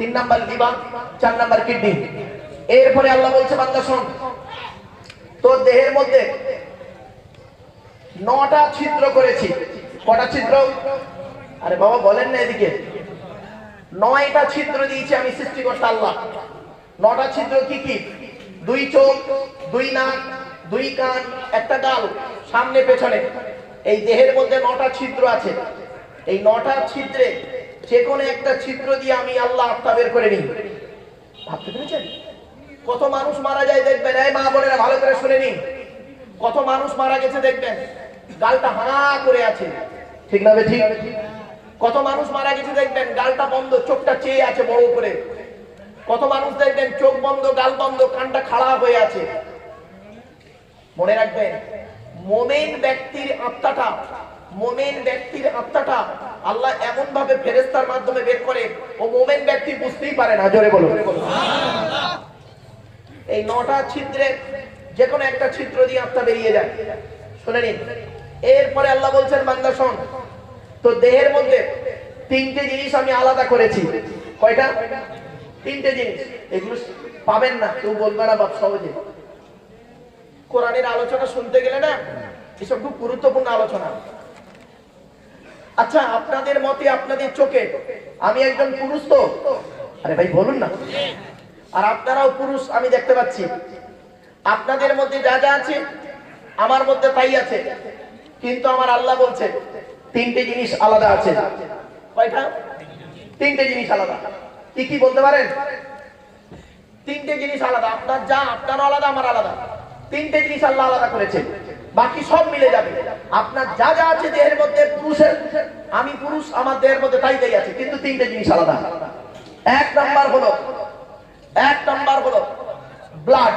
তিন number liver চার number kidney. এরপরে আল্লাহ বলছে, বান্দা শোন, তোর দেহের মধ্যে নটা ছিদ্র করেছি। কটা ছিদ্র? আরে বাবা, বলেন না এদিকে। নয়টা ছিদ্র দিয়েছি আমি সৃষ্টিকর্তা আল্লাহ। নটা ছিদ্র কি কি? দুই চোখ, দুই নাক, দুই কান, একটা ডাল সামনে, পেছনে। এই দেহের মধ্যে নটা ছিদ্র আছে। এই নটা ছিদ্রে যে কোনো একটা ছিদ্র দিয়ে আমি আল্লাহ আত্মা বের করে নিই। ভাবতে পেরেছেন? কত মানুষ মারা যায় দেখবেন, এই মা বোনেরা ভালো করে শুনে নিন। কত মানুষ মারা গেছে দেখবেন, গালটা হাঁ করে আছে। ঠিক না ঠিক? কত মানুষ মারা গেছে দেখবেন, গালটা বন্ধ, চোখটা চেয়ে আছে বড় করে কত মানুষ দেখবেন, চোখ বন্ধ, গাল বন্ধ, কানটা খাড়া হয়ে আছে। মনে রাখবেন, মোমেন ব্যক্তির আত্মাটা মোমেন ব্যক্তির আত্মাটা আল্লাহ এমন ভাবে ফেরেস্তার মাধ্যমে বের করে, ও মোমেন ব্যক্তি বুঝতেই পারে না। জোরে বলো এই নটা ছিদ্রে যে কোনো একটা ছিদ্র দিয়ে আত্মা বেরিয়ে যায়। শুনে নিন। এরপরে আল্লাহ বলছেন, বান্দা, শোন, তো দেহের মধ্যে তিনটে জিনিস আমি আলাদা করেছি। কয়টা? তিনটে জিনিস। এগুলো পাবেন না, কেউ বলবে না বাপ, সহজে। কোরআনের আলোচনা শুনতে গেলে না, এসব খুব গুরুত্বপূর্ণ আলোচনা। আচ্ছা আপনাদের মতে আপনাদের চোখে আমি একজন পুরুষ তো? আরে ভাই, বলুন না। আর আপনারাও পুরুষ, আমি দেখতে পাচ্ছি। আপনাদের মধ্যে যা যা আছে, আমার মধ্যে তাই আছে। কিন্তু আমার আল্লাহ বলছে, তিনটে জিনিস আলাদা আছে। তিনটে জিনিস আলাদা। কি কি বলতে পারেন? তিনটে জিনিস আলাদা। আপনার যা আপনার আলাদা, আমার আলাদা। তিনটে জিনিস আল্লাহ আলাদা করেছে বাকি সব মিলে যাবে। আপনার যা যা আছে দেহের মধ্যে পুরুষের আমি পুরুষ, আমার দেহের মধ্যে তাই তাই আছে, কিন্তু তিনটে জিনিস আলাদা। এক নাম্বার হলো, এক নাম্বার হলো ব্লাড